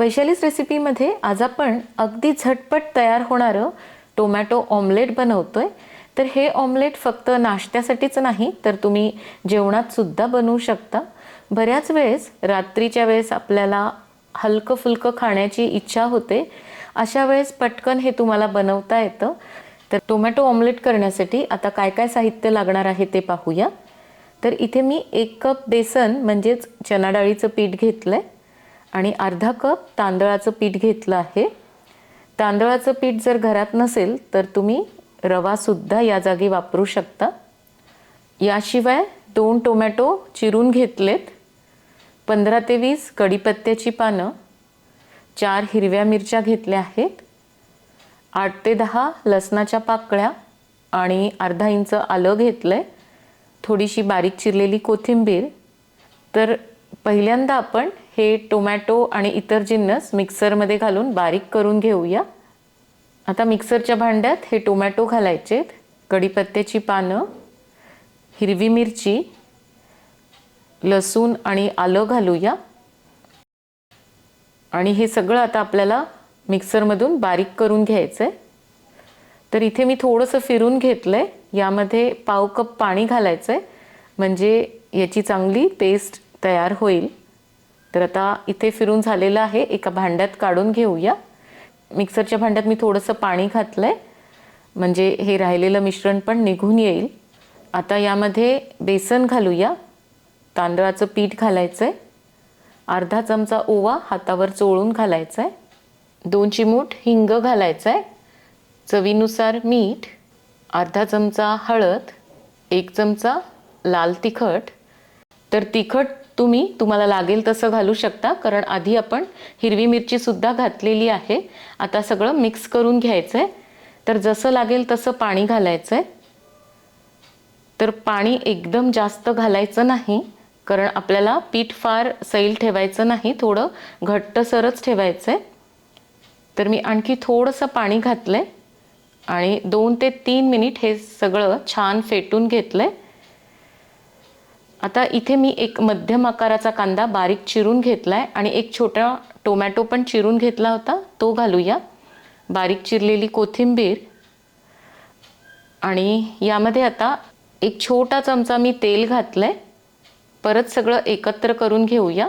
वैशालीच रेसिपीमध्ये आज आपण अगदी झटपट तयार होणारं टोमॅटो ऑमलेट बनवतोय. तर हे ऑमलेट फक्त नाश्त्यासाठीच नाही तर तुम्ही जेवणातसुद्धा बनवू शकता. बऱ्याच वेळेस रात्रीच्या वेळेस आपल्याला हलकं फुलकं खाण्याची इच्छा होते. अशा वेळेस पटकन हे तुम्हाला बनवता येतं. तर टोमॅटो ऑमलेट करण्यासाठी आता काय काय साहित्य लागणार आहे ते पाहूया. तर इथे मी एक कप बेसन म्हणजेच चना डाळीचं पीठ घेतलं आहे आणि अर्धा कप तांदळाचं पीठ घेतलं आहे. तांदळाचं पीठ जर घरात नसेल तर तुम्ही रवासुद्धा या जागी वापरू शकता. याशिवाय दोन टोमॅटो चिरून घेतलेत. पंधरा ते वीस कढीपत्त्याची पानं. चार हिरव्या मिरच्या घेतल्या आहेत. आठ ते दहा लसणाच्या पाकळ्या आणि अर्धा इंच आलं घेतलं आहे थोडीशी बारीक चिरलेली कोथिंबीर. तर पहिल्यांदा आपण हे टोमॅटो आणि इतर जिन्नस मिक्सरमध्ये घालून बारीक करून घेऊया. आता मिक्सरच्या भांड्यात हे टोमॅटो घालायचेत कढीपत्त्याची पानं हिरवी मिरची लसूण आणि आलं घालूया. आणि हे सगळं आता आपल्याला मिक्सरमधून बारीक करून घ्यायचं आहे तर इथे मी थोडंसं फिरून घेतलं आहे यामध्ये पाव कप पाणी घालायचं आहे म्हणजे याची चांगली पेस्ट तयार होईल. तर आता इथे फिरून झालेलं आहे. एका भांड्यात काढून घेऊया. मिक्सरच्या भांड्यात मी थोडंसं पाणी घातलं आहे म्हणजे हे राहिलेलं मिश्रण पण निघून येईल. आता यामध्ये बेसन घालूया. तांदळाचं पीठ घालायचं आहे अर्धा चमचा ओवा हातावर चोळून घालायचा आहे दोन चिमूट हिंग घालायचं आहे चवीनुसार मीठ अर्धा चमचा हळद एक चमचा लाल तिखट. तर तिखट तुम्ही तुम्हाला लागेल तसं घालू शकता कारण आधी आपण हिरवी मिरचीसुद्धा घातलेली आहे. आता सगळं मिक्स करून घ्यायचं आहे तर जसं लागेल तसं पाणी घालायचं आहे तर पाणी एकदम जास्त घालायचं नाही कारण आपल्याला पीठ फार सैल ठेवायचं नाही थोडं घट्टसरच ठेवायचं आहे तर मी आणखी थोडंसं पाणी घातलं आहे आणि दोन ते तीन मिनिट हे सगळं छान फेटून घेतलं आहे आता इथे मी एक मध्यम आकाराचा कांदा बारीक चिरून घेतला आहे आणि एक छोटा टोमॅटो पण चिरून घेतला होता तो घालूया. बारीक चिरलेली कोथिंबीर. आणि यामध्ये आता एक छोटा चमचा मी तेल घातलं आहे परत सगळं एकत्र करून घेऊया.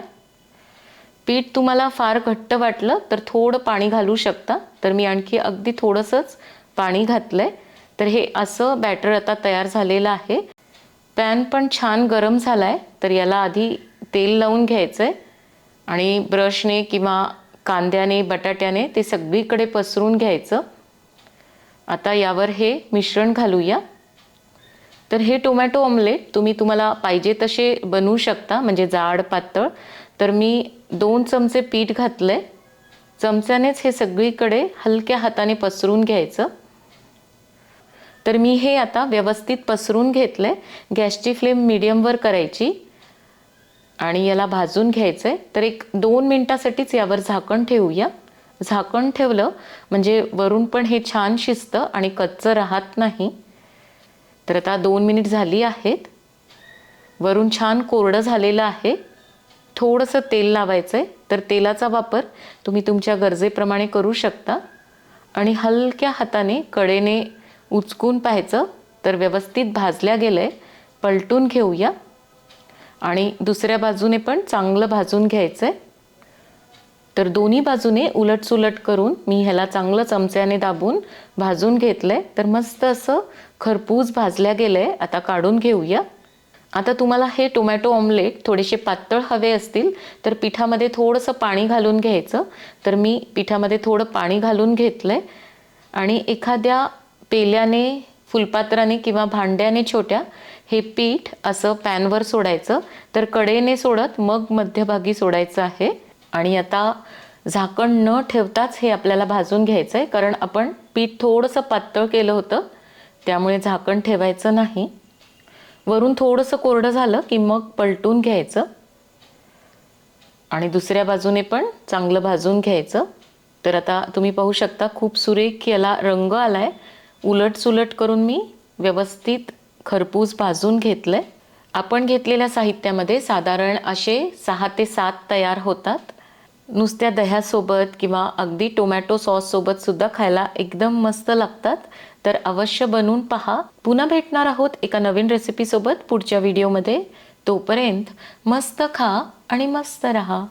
पीठ तुम्हाला फार घट्ट वाटलं तर थोडं पाणी घालू शकता. तर मी आणखी अगदी थोडंसंच पाणी घातलं आहे तर हे असं बॅटर आता तयार झालेलं आहे. पॅन पण छान गरम झाला आहे तर याला आधी तेल लावून घ्यायचं आहे आणि ब्रशने किंवा कांद्याने बटाट्याने ते सगळीकडे पसरून घ्यायचं. आता यावर हे मिश्रण घालूया. तर हे टोमॅटो ऑमलेट तुम्ही तुम्हाला पाहिजे तसे बनवू शकता म्हणजे जाड पातळ. तर मी दोन चमचे पीठ घातलं आहे चमच्यानेच हे सगळीकडे हलक्या हाताने पसरून घ्यायचं. तर मी हे आता व्यवस्थित पसरून घेतलं. आहे गॅसची फ्लेम मिडियमवर करायची. आणि याला भाजून घ्यायचं. आहे तर एक दोन मिनटासाठीच यावर झाकण ठेवूया. झाकण ठेवलं म्हणजे वरून पण हे छान शिजतं आणि कच्चं राहत नाही. तर आता दोन मिनिट झाली आहेत. वरून छान कोरडं झालेलं आहे. थोडंसं तेल लावायचं आहे तर तेलाचा वापर तुम्ही तुमच्या गरजेप्रमाणे करू शकता. आणि हलक्या हाताने कडेने उचकून पाहायचं. तर व्यवस्थित भाजल्या गेलं आहे पलटून घेऊया. आणि दुसऱ्या बाजूने पण चांगलं भाजून घ्यायचं आहे तर दोन्ही बाजूने उलटसुलट करून मी ह्याला चांगलं चमच्याने दाबून भाजून घेतलं आहे तर मस्त असं खरपूस भाजल्या गेलं आहे आता काढून घेऊया. आता तुम्हाला हे टोमॅटो ऑमलेट थोडेसे पातळ हवे असतील तर पिठामध्ये थोडंसं पाणी घालून घ्यायचं. तर मी पिठामध्ये थोडं पाणी घालून घेतलं आहे आणि एखाद्या पेल्याने फुलपात्राने किंवा भांड्याने छोट्या हे पीठ असं पॅनवर सोडायचं. तर कडेने सोडत मग मध्यभागी सोडायचं आहे. आणि आता झाकण न ठेवताच हे आपल्याला भाजून घ्यायचं आहे कारण आपण पीठ थोडंसं पातळ केलं होतं. त्यामुळे झाकण ठेवायचं नाही. वरून थोडंसं कोरडं झालं की मग पलटून घ्यायचं. आणि दुसऱ्या बाजूने पण चांगलं भाजून घ्यायचं. तर आता तुम्ही पाहू शकता खूप सुरेख याला रंग आला आहे उलटसुलट करून मी व्यवस्थित खरपूस भाजून घेतलं आहे आपण घेतलेल्या साहित्यामध्ये साधारण असे सहा ते सात तयार होतात. नुसत्या दह्यासोबत किंवा अगदी टोमॅटो सॉससोबत सुद्धा खायला एकदम मस्त लागतात. तर अवश्य बनवून पहा. पुन्हा भेटणार आहोत एका नवीन रेसिपीसोबत पुढच्या व्हिडिओमध्ये तोपर्यंत मस्त खा आणि मस्त रहा.